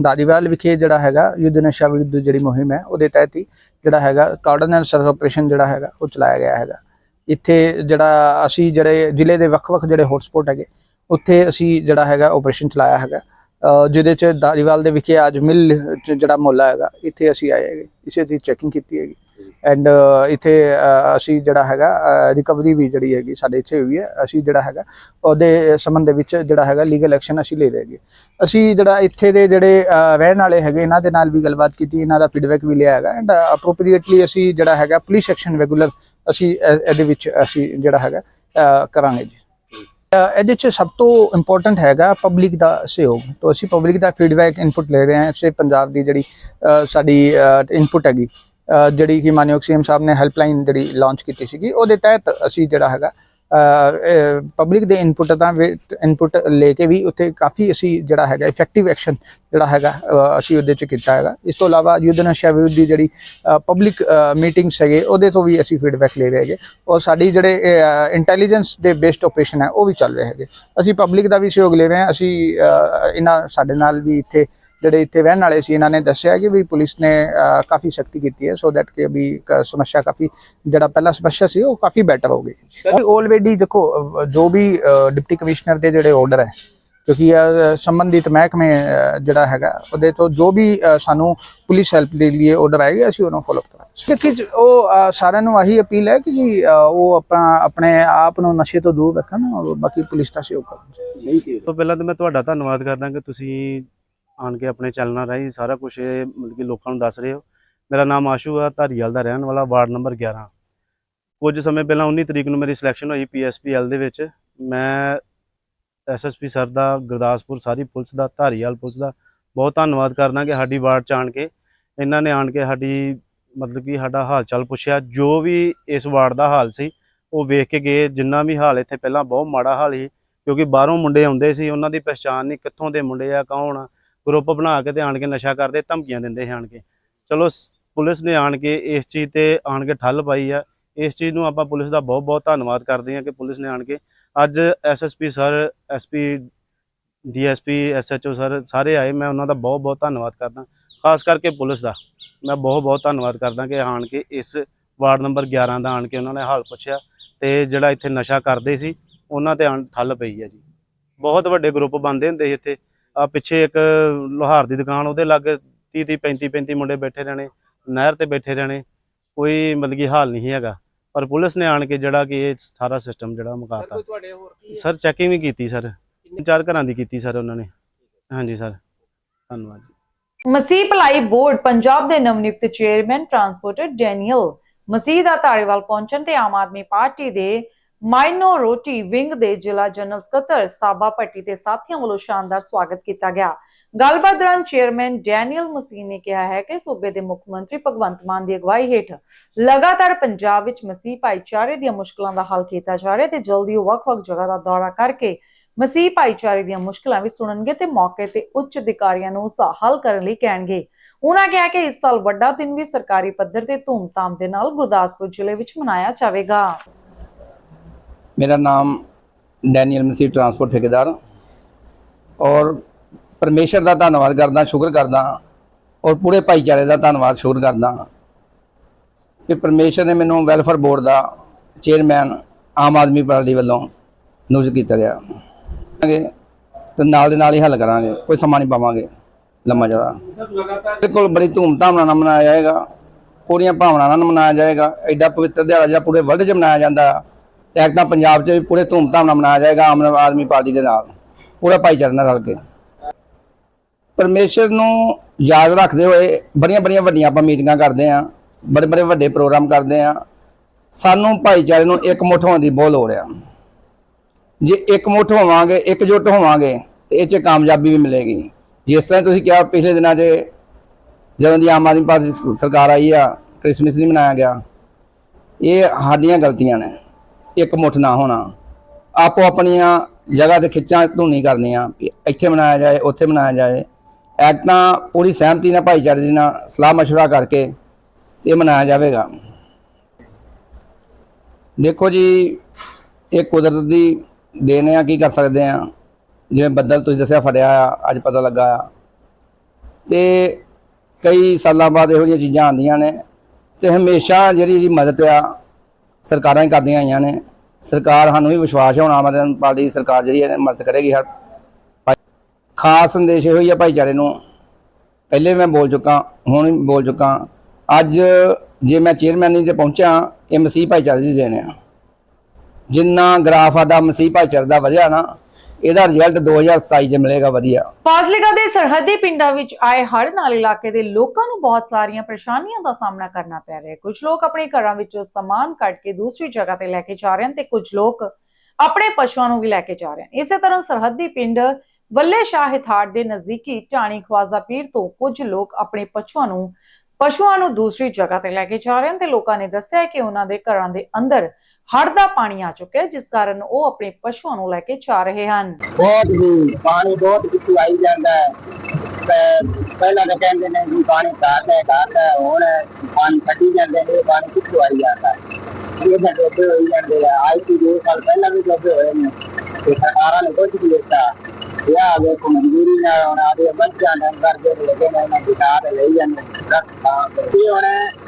ਦਾਦੀਵਾਲ ਵਿਖੇ ਜਿਹੜਾ ਹੈਗਾ ਯੁੱਧ ਨਸ਼ਾ ਵਿਰੁੱਧ ਜਿਹੜੀ ਮੁਹਿੰਮ ਹੈ, ਉਹਦੇ ਤਹਿਤ ਹੀ ਜਿਹੜਾ ਹੈਗਾ ਕਾਰਡਨਲ ਸਰਚ ਆਪਰੇਸ਼ਨ ਜਿਹੜਾ ਹੈਗਾ, ਉਹ ਚਲਾਇਆ ਗਿਆ ਹੈਗਾ। ਇੱਥੇ ਜਿਹੜਾ ਅਸੀਂ ਜਿਹੜੇ ਜ਼ਿਲ੍ਹੇ ਦੇ ਵੱਖ-ਵੱਖ ਜਿਹੜੇ ਹੌਟਸਪੌਟ ਹੈਗੇ, ਉੱਥੇ ਅਸੀਂ ਜਿਹੜਾ ਹੈਗਾ ਆਪਰੇਸ਼ਨ ਚਲਾਇਆ ਹੈਗਾ। ਜਿਹਦੇ ਚ ਦਾਦੀਵਾਲ ਦੇ ਵਿਖੇ ਅੱਜ ਮਿਲ ਜਿਹੜਾ ਮੁਹੱਲਾ ਹੈਗਾ, ਇੱਥੇ ਅਸੀਂ ਆਏ ਹੈਗੇ, ਇਸੇ ਦੀ ਚੈਕਿੰਗ ਕੀਤੀ ਹੈਗੀ। ਐਂਡ uh, ਇੱਥੇ ਅਸੀਂ ਜਿਹੜਾ ਹੈਗਾ ਰਿਕਵਰੀ ਵੀ ਜਿਹੜੀ ਹੈਗੀ ਸਾਡੇ ਇੱਥੇ ਹੋਈ ਹੈ। ਅਸੀਂ ਜਿਹੜਾ ਹੈਗਾ, ਉਹਦੇ ਸੰਬੰਧ ਦੇ ਵਿੱਚ ਜਿਹੜਾ ਹੈਗਾ ਲੀਗਲ ਐਕਸ਼ਨ ਅਸੀਂ ਲੈ ਰਹੇ ਅਸੀਂ ਜਿਹੜਾ ਇੱਥੇ ਦੇ ਜਿਹੜੇ ਰਹਿਣ ਵਾਲੇ ਹੈਗੇ, ਇਹਨਾਂ ਦੇ ਨਾਲ ਵੀ ਗੱਲਬਾਤ ਕੀਤੀ, ਇਹਨਾਂ ਦਾ ਫੀਡਬੈਕ ਵੀ ਲਿਆ ਹੈਗਾ। ਐਂਡ ਅਪਰੋਪਰੀਏਟਲੀ uh, ਅਸੀਂ ਜਿਹੜਾ ਹੈਗਾ ਪੁਲਿਸ ਐਕਸ਼ਨ ਰੈਗੂਲਰ ਅਸੀਂ ਇਹਦੇ ਵਿੱਚ ਅਸੀਂ ਜਿਹੜਾ ਹੈਗਾ ਕਰਾਂਗੇ ਜੀ। ਇਹਦੇ ਚ ਸਭ ਤੋਂ ਇੰਪੋਰਟੈਂਟ ਹੈਗਾ ਪਬਲਿਕ ਦਾ ਸਹਿਯੋਗ। ਤੋਂ ਅਸੀਂ ਪਬਲਿਕ ਦਾ ਫੀਡਬੈਕ ਇਨਪੁਟ ਲੈ ਰਹੇ ਹਾਂ। ਸੇ ਪੰਜਾਬ ਦੀ ਜਿਹੜੀ ਸਾਡੀ ਇਨਪੁਟ ਹੈਗੀ। ਜਿਹੜੀ ਕਿ ਮਾਨਯੋਗ ਸੀਐਮ ਸਾਹਿਬ ਨੇ ਹੈਲਪਲਾਈਨ ਜਿਹੜੀ ਲਾਂਚ ਕੀਤੀ ਸੀਗੀ, ਉਹਦੇ ਤਹਿਤ ਅਸੀਂ ਜਿਹੜਾ ਹੈਗਾ ਪਬਲਿਕ ਦੇ ਇਨਪੁਟ ਦਾ ਇਨਪੁਟ ਲੈ ਕੇ ਵੀ ਉੱਥੇ ਕਾਫੀ ਅਸੀਂ ਜਿਹੜਾ ਹੈਗਾ ਇਫੈਕਟਿਵ ਐਕਸ਼ਨ ਜਿਹੜਾ ਹੈਗਾ ਅਸੀਂ ਉਹਦੇ ਚ ਕੀਤਾ ਹੈਗਾ। ਇਸ ਤੋਂ ਇਲਾਵਾ ਯੁੱਧ ਨਸ਼ਾ ਵਿਰੁੱਧ ਦੀ ਜਿਹੜੀ ਪਬਲਿਕ ਮੀਟਿੰਗਸ ਹੈਗੇ, ਉਹਦੇ ਤੋਂ ਵੀ ਅਸੀਂ ਫੀਡਬੈਕ ਲੈ ਰਹੇ ਹੈਗੇ। ਔਰ ਸਾਡੀ ਜਿਹੜੇ ਇੰਟੈਲੀਜੈਂਸ ਦੇ ਬੇਸਡ ਆਪਰੇਸ਼ਨ ਹੈ, ਉਹ ਵੀ ਚੱਲ ਰਹੇ ਹੈਗੇ। ਅਸੀਂ ਪਬਲਿਕ ਦਾ ਵੀ ਸਹਿਯੋਗ ਲੈ ਰਹੇ ਹਾਂ, ਅਸੀਂ ਇਹਨਾਂ ਸਾਡੇ ਨਾਲ ਵੀ ਇੱਥੇ ਜਿਹੜੇ ਇੱਥੇ ਰਹਿਣ ਵਾਲੇ ਸੀ ਇਹਨਾਂ ਨੇ ਦੱਸਿਆ ਕਿ ਵੀ ਪੁਲਿਸ ਨੇ ਕਾਫੀ ਸਖਤੀ ਕੀਤੀ ਹੈ ਸੋ ਦੈਟ ਕਿ ਵੀ ਸਮੱਸਿਆ ਕਾਫੀ ਜਿਹੜਾ ਪਹਿਲਾ ਸਮੱਸਿਆ ਸੀ ਉਹ ਕਾਫੀ ਬੈਟਰ ਹੋ ਗਈ। ਆਲਰੇਡੀ ਦੇਖੋ ਜੋ ਵੀ ਡਿਪਟੀ ਕਮਿਸ਼ਨਰ ਦੇ ਜਿਹੜੇ ਆਰਡਰ ਹੈ ਕਿਉਂਕਿ ਇਹ ਸੰਬੰਧਿਤ ਮਹਿਕਮੇ ਜਿਹੜਾ ਹੈਗਾ ਉਹਦੇ ਤੋਂ ਜੋ ਵੀ ਸਾਨੂੰ ਪੁਲਿਸ ਹੈਲਪ ਦੇ ਲਈ ਆਰਡਰ ਆਏਗਾ ਅਸੀਂ ਉਹਨੂੰ ਫੋਲੋ ਕਰਾਂਗੇ। ਕਿਉਂਕਿ ਉਹ ਸਾਰਿਆਂ ਨੂੰ ਆਹੀ ਅਪੀਲ ਹੈ ਕਿ ਜੀ ਉਹ ਆਪਣਾ ਆਪਣੇ ਆਪ ਨੂੰ ਨਸ਼ੇ ਤੋਂ ਦੂਰ ਰੱਖਣ ਔਰ ਬਾਕੀ ਪੁਲਿਸ ਦਾ ਸਹਿਯੋਗ ਕਰਨ। ਤੋਂ ਪਹਿਲਾਂ ਤਾਂ ਮੈਂ ਤੁਹਾਡਾ ਧੰਨਵਾਦ ਕਰਦਾ ਕਿ ਤੁਸੀਂ ਆਣ ਕੇ ਆਪਣੇ ਚੈਨਲਾਂ ਰਾਹੀਂ ਸਾਰਾ ਕੁਝ ਮਤਲਬ ਕਿ ਲੋਕਾਂ ਨੂੰ ਦੱਸ ਰਹੇ ਹੋ। ਮੇਰਾ ਨਾਮ ਆਸ਼ੂ ਆ, ਧਾਰੀਵਾਲ ਦਾ ਰਹਿਣ ਵਾਲਾ, ਵਾਰਡ ਨੰਬਰ 11 ਕੁਝ ਸਮੇਂ ਪਹਿਲਾਂ 19 ਤਰੀਕ ਨੂੰ ਮੇਰੀ ਸਿਲੈਕਸ਼ਨ ਹੋਈ ਪੀਐਸਪੀਐਲ ਦੇ ਵਿੱਚ। ਮੈਂ ਐਸਐਸਪੀ ਸਰ ਦਾ, ਗੁਰਦਾਸਪੁਰ ਸਾਰੀ ਪੁਲਿਸ ਦਾ, ਧਾਰੀਵਾਲ ਪੁਲਿਸ ਦਾ ਬਹੁਤ ਧੰਨਵਾਦ ਕਰਦਾ ਕਿ ਸਾਡੀ ਵਾਰਡ ਚ ਆਣ ਕੇ, ਇਹਨਾਂ ਨੇ ਆਣ ਕੇ ਸਾਡੀ ਮਤਲਬ ਕਿ ਸਾਡਾ ਹਾਲ ਚਾਲ ਪੁੱਛਿਆ। ਜੋ ਵੀ ਇਸ ਵਾਰਡ ਦਾ ਹਾਲ ਸੀ, ਉਹ ਵੇਖ ਕੇ ਗਏ। ਜਿੰਨਾ ਵੀ ਹਾਲ ਇੱਥੇ ਪਹਿਲਾਂ ਬਹੁਤ ਮਾੜਾ ਹਾਲ ਸੀ, ਕਿਉਂਕਿ ਬਾਹਰੋਂ ਮੁੰਡੇ ਆਉਂਦੇ ਸੀ, ਉਹਨਾਂ ਦੀ ਪਛਾਣ ਨਹੀਂ ਕਿੱਥੋਂ ਦੇ ਮੁੰਡੇ ਆ, ਕੌਣ ਆ। ਗਰੁੱਪ ਬਣਾ ਕੇ ਤੇ ਆਣ ਕੇ ਨਸ਼ਾ ਕਰਦੇ, ਧਮਕੀਆਂ ਦਿੰਦੇ ਸੀ ਆਣ ਕੇ। ਚਲੋ ਪੁਲਿਸ ਨੇ ਆਣ ਕੇ ਇਸ ਚੀਜ਼ ਤੇ ਆਣ ਕੇ ਠੱਲ ਪਾਈ ਆ। ਇਸ ਚੀਜ਼ ਨੂੰ ਆਪਾਂ ਪੁਲਿਸ ਦਾ ਬਹੁਤ ਬਹੁਤ ਧੰਨਵਾਦ ਕਰਦੇ ਹਾਂ ਕਿ ਪੁਲਿਸ ਨੇ ਆਣ ਕੇ ਅੱਜ SSP sir SP DSP SHO sir ਸਾਰੇ ਆਏ। ਮੈਂ ਉਹਨਾਂ ਦਾ ਬਹੁਤ ਬਹੁਤ ਧੰਨਵਾਦ ਕਰਦਾ। ਖਾਸ ਕਰਕੇ ਪੁਲਿਸ ਦਾ। ਮੈਂ ਬਹੁਤ ਬਹੁਤ ਧੰਨਵਾਦ ਕਰਦਾ ਕਿ ਆਣ ਕੇ ਇਸ ਵਾਰਡ ਨੰਬਰ 11 ਦਾ ਆਣ ਕੇ ਉਹਨਾਂ ਨੇ ਹਾਲ ਪੁੱਛਿਆ ਤੇ ਜਿਹੜਾ ਇੱਥੇ ਨਸ਼ਾ ਕਰਦੇ ਸੀ, ਉਹਨਾਂ ਤੇ ਆਣ, ਠੱਲ ਪਈ ਹੈ ਜੀ। ਬਹੁਤ ਵੱਡੇ ਗਰੁੱਪ ਬੰਦੇ ਹੁੰਦੇ ਸੀ ਇੱਥੇ। ਆ ਪਿੱਛੇ ਇੱਕ ਲੋਹਾਰ ਦੀ ਦੁਕਾਨ ਉਹਦੇ ਲਾਗੇ 30 30 35 35 ਮੁੰਡੇ ਬੈਠੇ ਰਹਿਣੇ ਨਹਿਰ ਤੇ ਬੈਠੇ ਰਹਿਣੇ ਕੋਈ ਮਤਲਬ ਕਿ ਹਾਲ ਨਹੀਂ ਹੈਗਾ। ਪਰ ਪੁਲਿਸ ਨੇ ਆਣ ਕੇ ਜਿਹੜਾ ਕਿ ਇਹ ਸਾਰਾ ਸਿਸਟਮ ਜਿਹੜਾ ਮੁਕਾਤਾ। ਸਰ ਚੈਕਿੰਗ ਵੀ ਕੀਤੀ ਸਰ। ਚਾਰ ਘਰਾਂ ਦੀ ਕੀਤੀ ਸਰ ਉਹਨਾਂ ਨੇ। ਹਾਂਜੀ ਸਰ। ਧੰਨਵਾਦ ਜੀ। ਮਸੀਹ ਭਲਾਈ ਬੋਰਡ ਪੰਜਾਬ ਦੇ ਨਵਨਿਯੁਕਤ ਚੇਅਰਮੈਨ ਟਰਾਂਸਪੋਰਟਰ ਡੈਨੀਅਲ ਮਸੀਹ ਦਾ ਧਾਰੀਵਾਲ ਪਹੁੰਚਣ ਤੇ ਆਮ ਆਦਮੀ ਪਾਰਟੀ ਦੇ ਮਾਈਨੋਰਿਟੀ ਵਿੰਗ ਦੇ ਜ਼ਿਲ੍ਹਾ ਜਨਰਲ ਸਕੱਤਰ ਸਾਬਾ ਭੱਟੀ ਤੇ ਸਾਥੀਆਂ ਵੱਲੋਂ ਸ਼ਾਨਦਾਰ ਸਵਾਗਤ ਕੀਤਾ ਗਿਆ। ਗੱਲਬਾਤ ਦੌਰਾਨ ਚੇਅਰਮੈਨ ਡੈਨੀਅਲ ਮਸੀਹ ਨੇ ਕਿਹਾ ਹੈ ਕਿ ਸੂਬੇ ਦੇ ਮੁੱਖ ਮੰਤਰੀ ਭਗਵੰਤ ਮਾਨ ਦੀ ਅਗਵਾਈ ਹੇਠ ਲਗਾਤਾਰ ਪੰਜਾਬ ਵਿੱਚ ਮਸੀਹ ਭਾਈਚਾਰੇ ਦੀਆਂ ਮੁਸ਼ਕਲਾਂ ਦਾ ਹੱਲ ਕੀਤਾ ਜਾ ਰਿਹਾ ਤੇ ਜਲਦੀ ਉਹ ਵੱਖ-ਵੱਖ ਜਗ੍ਹਾ ਦਾ ਦੌਰਾ ਕਰਕੇ ਮਸੀਹ ਭਾਈਚਾਰੇ ਦੀਆਂ ਮੁਸ਼ਕਲਾਂ ਵੀ ਸੁਣਨਗੇ ਤੇ ਮੌਕੇ ਤੇ ਉੱਚ ਅਧਿਕਾਰੀਆਂ ਨੂੰ ਉਸ ਦਾ ਹੱਲ ਕਰਨ ਲਈ ਕਹਿਣਗੇ। ਉਹਨਾਂ ਕਿਹਾ ਕਿ ਇਸ ਸਾਲ ਵੱਡਾ ਦਿਨ ਵੀ ਸਰਕਾਰੀ ਪੱਧਰ ਤੇ ਧੂਮਧਾਮ ਦੇ ਨਾਲ ਗੁਰਦਾਸਪੁਰ ਜ਼ਿਲ੍ਹੇ ਵਿੱਚ ਮਨਾਇਆ ਜਾਵੇਗਾ। ਮੇਰਾ ਨਾਮ ਡੈਨੀਅਲ ਮਸੀਹ ਟਰਾਂਸਪੋਰਟ ਠੇਕੇਦਾਰ। ਔਰ ਪਰਮੇਸ਼ਰ ਦਾ ਧੰਨਵਾਦ ਕਰਦਾ ਸ਼ੁਕਰ ਕਰਦਾ। ਔਰ ਪੂਰੇ ਭਾਈਚਾਰੇ ਦਾ ਧੰਨਵਾਦ ਸ਼ੁਕਰ ਕਰਦਾ। ਕਿ ਪਰਮੇਸ਼ਰ ਨੇ ਮੈਨੂੰ ਵੈਲਫੇਅਰ ਬੋਰਡ ਦਾ ਚੇਅਰਮੈਨ ਆਮ ਆਦਮੀ ਪਾਰਟੀ ਵੱਲੋਂ ਨਿਯੁਕਤ ਕੀਤਾ ਗਿਆ। ਤੇ ਨਾਲ ਦੇ ਨਾਲ ਹੀ ਹੱਲ ਕਰਾਂਗੇ। ਕੋਈ ਸਮਾਂ ਨਹੀਂ ਪਾਵਾਂਗੇ ਲੰਮਾ ਜਰਾ ਬਿਲਕੁਲ ਬੜੀ ਧੂਮਧਾਮ ਨਾਲ ਮਨਾਇਆ ਜਾਏਗਾ। ਪੂਰੀਆਂ ਭਾਵਨਾਵਾਂ ਨਾਲ ਮਨਾਇਆ ਜਾਏਗਾ। ਐਡਾ ਪਵਿੱਤਰ ਦਿਹਾੜਾ ਜਿਹੜਾ ਪੂਰੇ ਵਰਲਡ 'ਚ ਮਨਾਇਆ ਜਾਂਦਾ। ਤੇ ਇੱਕ ਤਾਂ ਪੰਜਾਬ 'ਚ ਵੀ ਪੂਰੇ ਧੂਮਧਾਮ ਨਾਲ ਮਨਾਇਆ ਜਾਏਗਾ ਆਮ ਆਦਮੀ ਪਾਰਟੀ ਦੇ ਨਾਲ। ਪੂਰਾ ਭਾਈਚਾਰੇ ਨਾਲ ਰਲ ਕੇ। ਪਰਮੇਸ਼ਰ ਨੂੰ ਯਾਦ ਰੱਖਦੇ ਹੋਏ ਬੜੀਆਂ ਬੜੀਆਂ ਵੱਡੀਆਂ ਆਪਾਂ ਮੀਟਿੰਗਾਂ ਕਰਦੇ ਆ ਬੜੇ ਬੜੇ ਵੱਡੇ ਪ੍ਰੋਗਰਾਮ ਕਰਦੇ ਆ। ਸਾਨੂੰ ਭਾਈਚਾਰੇ ਨੂੰ ਇਕਮੁੱਠ ਹੋਣ ਦੀ ਬਹੁਤ ਲੋੜ ਆ। ਜੇ ਇਕਮੁੱਠ ਹੋਵਾਂਗੇ, ਇਕਜੁੱਟ ਹੋਵਾਂਗੇ, ਤੇ ਇਹ 'ਚ ਕਾਮਯਾਬੀ ਵੀ ਮਿਲੇਗੀ। ਜਿਸ ਤਰ੍ਹਾਂ ਤੁਸੀਂ ਕਿਹਾ, ਪਿਛਲੇ ਦਿਨਾਂ 'ਚ ਜਦੋਂ ਦੀ ਆਮ ਆਦਮੀ ਪਾਰਟੀ ਸਰਕਾਰ ਆਈ ਆ, ਕ੍ਰਿਸਮਸ ਨਹੀਂ ਮਨਾਇਆ ਗਿਆ, ਇਹ ਸਾਡੀਆਂ ਗਲਤੀਆਂ ਨੇ। ਇਕਮੁੱਠ ਨਾ ਹੋਣਾ ਆਪੋ ਆਪਣੀਆਂ ਜਗ੍ਹਾ ਤੇ ਖਿੱਚਾਂ ਧੂਣੀ ਕਰਨੀਆਂ ਵੀ ਇੱਥੇ ਮਨਾਇਆ ਜਾਏ ਉੱਥੇ ਮਨਾਇਆ ਜਾਏ ਐਕ ਤਾਂ ਪੂਰੀ ਸਹਿਮਤੀ ਨਾਲ ਭਾਈਚਾਰੇ ਦੇ ਨਾਲ ਸਲਾਹ مشورہ ਕਰਕੇ ਤੇ ਮਨਾਇਆ ਜਾਵੇਗਾ ਦੇਖੋ ਜੀ ਇਹ ਕੁਦਰਤ ਦੀ ਦੇਣ ਆ ਕੀ ਕਰ ਸਕਦੇ ਆ ਜਿਵੇਂ ਬੱਦਲ ਤੁਸੀਂ ਦੱਸਿਆ ਫੜਿਆ ਆ ਅੱਜ ਪਤਾ ਲੱਗਾ ਆ ਤੇ ਕਈ ਸਾਲਾਂ ਬਾਅਦ ਇਹੋ ਜਿਹੀਆਂ ਚੀਜ਼ਾਂ ਆਉਂਦੀਆਂ ਨੇ ਤੇ ਹਮੇਸ਼ਾ ਜਿਹੜੀ ਇਹਦੀ ਮਦਦ ਆ ਸਰਕਾਰਾਂ ਹੀ ਕਰਦੀਆਂ ਆਈਆਂ ਨੇ। ਸਰਕਾਰ ਸਾਨੂੰ ਵੀ ਵਿਸ਼ਵਾਸ ਹੈ, ਹੁਣ ਆਮ ਆਦਮੀ ਪਾਰਟੀ ਦੀ ਸਰਕਾਰ ਜਿਹੜੀ ਹੈ ਮਦਦ ਕਰੇਗੀ ਹਰ ਖਾਸ ਸੰਦੇਸ਼ ਇਹੋ ਹੀ ਆ ਭਾਈਚਾਰੇ ਨੂੰ। ਪਹਿਲੇ ਮੈਂ ਬੋਲ ਚੁੱਕਾ, ਹੁਣ ਵੀ ਬੋਲ ਚੁੱਕਾ। ਅੱਜ ਜੇ ਮੈਂ ਚੇਅਰਮੈਨੀ ਤੇ ਪਹੁੰਚਿਆ, ਇਹ ਮਸੀਹ ਭਾਈਚਾਰੇ ਦੀ ਦੇਣ ਆ। ਜਿੰਨਾ ਗ੍ਰਾਫ ਸਾਡਾ ਮਸੀਹ ਭਾਈਚਾਰੇ ਦਾ ਵਧਿਆ ਨਾ ਇਹਦਾ ਰਿਜ਼ਲਟ 2027 ਚ ਮਿਲੇਗਾ, ਵਧੀਆ। ਫਾਜ਼ਿਲਕਾ ਦੇ ਸਰਹੱਦੀ ਪਿੰਡਾਂ ਵਿੱਚ ਆਏ ਹੜ੍ਹ ਨਾਲ ਇਲਾਕੇ ਦੇ ਲੋਕਾਂ ਨੂੰ ਬਹੁਤ ਸਾਰੀਆਂ ਪਰੇਸ਼ਾਨੀਆਂ ਦਾ ਸਾਹਮਣਾ ਕਰਨਾ ਪੈ ਰਿਹਾ ਹੈ। ਕੁਝ ਲੋਕ ਆਪਣੇ ਘਰਾਂ ਵਿੱਚੋਂ ਸਮਾਨ ਕੱਢ ਕੇ ਦੂਸਰੀ ਜਗ੍ਹਾ ਤੇ ਲੈ ਕੇ ਜਾ ਰਹੇ ਹਨ ਤੇ ਕੁਝ ਲੋਕ ਆਪਣੇ ਪਸ਼ੂਆਂ ਨੂੰ ਵੀ ਲੈ ਕੇ ਜਾ ਰਹੇ ਹਨ। ਇਸੇ ਤਰ੍ਹਾਂ ਸਰਹੱਦੀ ਪਿੰਡ ਬੱਲੇ ਸ਼ਾਹ ਹਿਥਾੜ ਦੇ ਨਜ਼ਦੀਕੀ ਢਾਣੀ ਖਵਾਜ਼ਾ ਪੀਰ ਤੋਂ ਕੁਝ ਲੋਕ ਆਪਣੇ ਪਸ਼ੂਆਂ ਨੂੰ ਪਸ਼ੂਆਂ ਨੂੰ ਦੂਸਰੀ ਜਗ੍ਹਾ ਤੇ ਲੈ ਕੇ ਜਾ ਰਹੇ ਹਨ ਤੇ ਲੋਕਾਂ ਨੇ ਦੱਸਿਆ ਕਿ ਉਹਨਾਂ ਦੇ ਘਰਾਂ ਦੇ ਅੰਦਰ ਹੜ੍ਹ ਦਾ ਪਾਣੀ ਆ ਚੁੱਕਿਆ ਹੈ, ਜਿਸ ਕਾਰਨ ਉਹ ਆਪਣੇ ਪਸ਼ੂਆਂ ਨੂੰ ਲੈ ਕੇ ਜਾ ਰਹੇ ਹਨ। ਬਹੁਤ ਹੀ ਪਾਣੀ ਬਹੁਤ ਪਿੱਛੇ ਆਈ ਜਾਂਦਾ ਹੈ। ਤੇ ਪਹਿਲਾਂ ਤਾਂ ਕਹਿੰਦੇ ਨੇ ਵੀ ਪਾਣੀ ਘਾਟ ਹੈ ਘਾਟ ਹੈ, ਹੁਣ ਪਾਣੀ ਕੱਢੀ ਜਾਂਦੇ ਨੇ ਪਾਣੀ ਪਿੱਛੇ ਆਈ ਜਾਂਦਾ ਹੈ? ਇਹ ਤਾਂ ਡੋਬੇ ਹੋਈ ਜਾਂਦੇ ਆ। ਅੱਜ ਤੋਂ ਦੋ ਸਾਲ ਪਹਿਲਾਂ ਵੀ ਡੋਬੇ ਹੋਏ ਨੇ। ਤੇ ਸਰਕਾਰਾਂ ਨੇ ਕੁਝ ਵੀ ਕੀਤਾ ਇਹ ਆ ਗਏ ਕੋ ਮਨਜ਼ੂਰੀ ਨਾਲ ਹੁਣ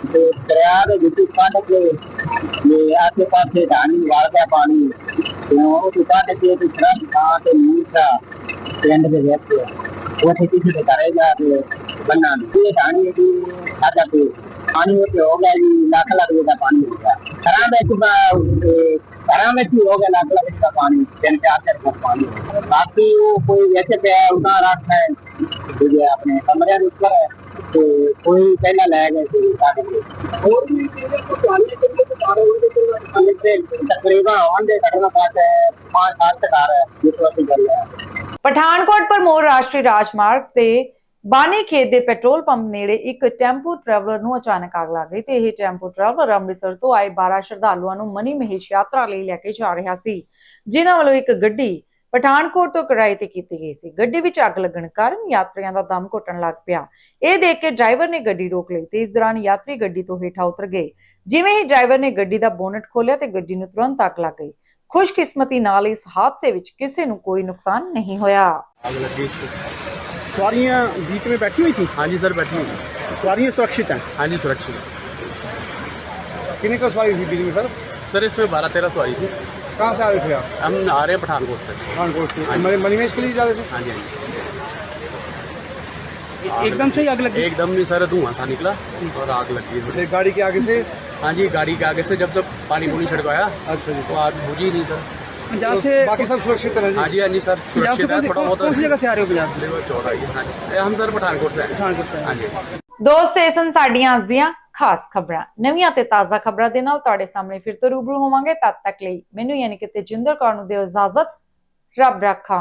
ਤੇ ਦਰਿਆ ਦੇ ਵਿੱਚ ਕੱਢ ਕੇ ਇਹ ਆਸੇ ਪਾਸੇ ਢਾਣੀ ਵੜ ਗਿਆ ਪਾਣੀ ਤੇ ਉਹ ਤੋਂ ਕੱਢ ਕੇ ਤੇ ਟਰੱਕ ਥਾਂ ਤੇ ਮੂਸਾ ਪਿੰਡ ਦੇ ਵਿੱਚ ਉੱਥੇ ਕਿਸੇ ਦੇ ਘਰੇ ਜਾ ਕੇ ਬੰਨਾ ਦੀ ਢਾਣੀ ਦੀ ਸਾਡਾ ਤੇ ਪਾਣੀ ਉੱਤੇ ਹੋ ਗਿਆ ਜੀ, ਲੱਖ ਲੱਖ ਦਾ ਪਾਣੀ ਹੋ ਗਿਆ। ਘਰਾਂ ਵਿੱਚ ਘਰਾਂ ਵਿੱਚ ਹੀ ਹੋ ਗਿਆ ਲੱਖ ਲੱਖ ਦਾ ਪਾਣੀ, ਤਿੰਨ ਚਾਰ ਚਾਰ ਫੁੱਟ ਪਾਣੀ। ਬਾਕੀ ਉਹ ਕੋਈ ਵਿੱਚ ਪਿਆ ਉਹਦਾ ਰੱਖ ਹੈ ਜਿਹੜੇ ਆਪਣੇ ਕਮਰਿਆਂ ਦੇ ਉੱਪਰ ਹੈ, ਤੇ ਕੋਈ ਪਹਿਲਾਂ ਲੈ ਗਏ ਸੀ ਕੱਢ ਹੋਰ ਵੀ ਜਿਹੜੇ ਕੋ ਪਾਣੀ ਦੇ ਕਿੰਨੇ ਕੁ ਉਹਦੇ ਕੋਲ ਤੇ ਤਕਰੀਬਨ ਆਉਣ ਦੇ ਘਟਨਾ ਬਾਤ ਪੰਜ ਸੱਤ ਘਰ ਜਿਸ ਵਾਸਤੇ ਗੱਲ ਪਠਾਨਕੋਟ ਪਰਮੋਰ ਰਾਸ਼ਟਰੀ ਰਾਜਮਾਰਗ ਤੇ ਬਾਨੀ ਖੇਤ ਦੇ ਪੈਟਰੋਲ ਪੰਪ ਨੇੜੇ ਇੱਕ ਟੈਂਪੂ ਟਰੈਵਲਰ ਨੂੰ ਅਚਾਨਕ ਅੱਗ ਲੱਗ ਗਈ ਤੇ ਇਹ ਟੈਂਪੂ ਟਰੈਵਲਰ ਅੰਮ੍ਰਿਤਸਰ ਤੋਂ ਆਏ 12 ਸ਼ਰਧਾਲੂਆਂ ਨੂੰ ਮਨੀ ਮਹੇਸ਼ ਯਾਤਰਾ ਲਈ ਲੈ ਕੇ ਜਾ ਰਿਹਾ ਸੀ, ਜਿਨ੍ਹਾਂ ਵੱਲੋਂ ਇੱਕ ਗੱਡੀ ਪਠਾਨਕੋਟ ਤੋਂ ਕਿਰਾਏ ਤੇ ਕੀਤੀ ਗਈ ਸੀ। ਗੱਡੀ ਵਿੱਚ ਅੱਗ ਲੱਗਣ ਕਾਰਨ ਯਾਤਰੀਆਂ ਦਾ ਦਮ ਘੁੱਟਣ ਲੱਗ ਪਿਆ। ਇਹ ਦੇਖ ਕੇ ਡਰਾਈਵਰ ਨੇ ਗੱਡੀ ਰੋਕ ਲਈ ਤੇ ਇਸ ਦੌਰਾਨ ਯਾਤਰੀ ਗੱਡੀ ਤੋਂ ਹੇਠਾਂ ਉਤਰ ਗਏ। ਜਿਵੇਂ ਹੀ ਡਰਾਈਵਰ ਨੇ ਗੱਡੀ ਦਾ ਬੋਨਟ ਖੋਲ੍ਹਿਆ ਤੇ ਗੱਡੀ ਨੂੰ ਤੁਰੰਤ ਅੱਗ ਲੱਗ ਗਈ। ਖੁਸ਼ਕਿਸਮਤੀ ਨਾਲ ਇਸ ਹਾਦਸੇ ਵਿੱਚ ਕਿਸੇ ਨੂੰ ਕੋਈ ਨੁਕਸਾਨ ਨਹੀਂ ਹੋਇਆ। सवारियाँ बीच में बैठी हुई थी? हाँ जी सर बैठी हुई सवारियाँ सुरक्षित हैं? हाँ जी सुरक्षित। कितनी का सवारी थी बीच में सर? सर इसमें बारह तेरह सवारी थी। कहाँ से आ रहे थे आप? हम आ रहे हैं पठानकोट से। पठानकोट से। मणि- मणिमेश के लिए जा रहे थे? हाँ जी हाँ जी। एकदम से ही आग लगी? एकदम नहीं सर धुआँ सा निकला और आग लग गई। गाड़ी के आगे से? हाँ जी गाड़ी के आगे से जब जब पानी पूनी छिड़काया अच्छा जी। तो आग बुझी नहीं सर। पंजाब से बाकी सब सुरक्षित है जी हाँ जी हाँ जी सर पंजाब से सुरक्षित है कौन सी- थोड़ा कौन बहुत कौन सी जगह से आ रहे हो पंजाब लेबर चौड़ा ही है हाँ जी हम सर पठानकोट से हैं पठानकोट से हाँ जी ਦੋਸਤ ਇਹ ਸਨ ਸਾਡੀਆਂ ਅੱਜ ਦੀਆਂ ਖਾਸ ਖਬਰਾਂ ਨਵੀਆਂ ਤੇ ਤਾਜ਼ਾ ਖਬਰਾਂ ਦੇ ਨਾਲ ਤੁਹਾਡੇ ਸਾਹਮਣੇ ਫਿਰ ਤੋਂ ਰੂਬਰੂ ਹੋਵਾਂਗੇ ਤਦ ਤੱਕ ਲਈ ਮੈਨੂੰ ਯਾਨੀ ਕਿ ਤੇਜਿੰਦਰ ਕੌਰ ਨੂੰ ਦਿਓ ਇਜਾਜ਼ਤ ਰੱਬ ਰੱਖਾ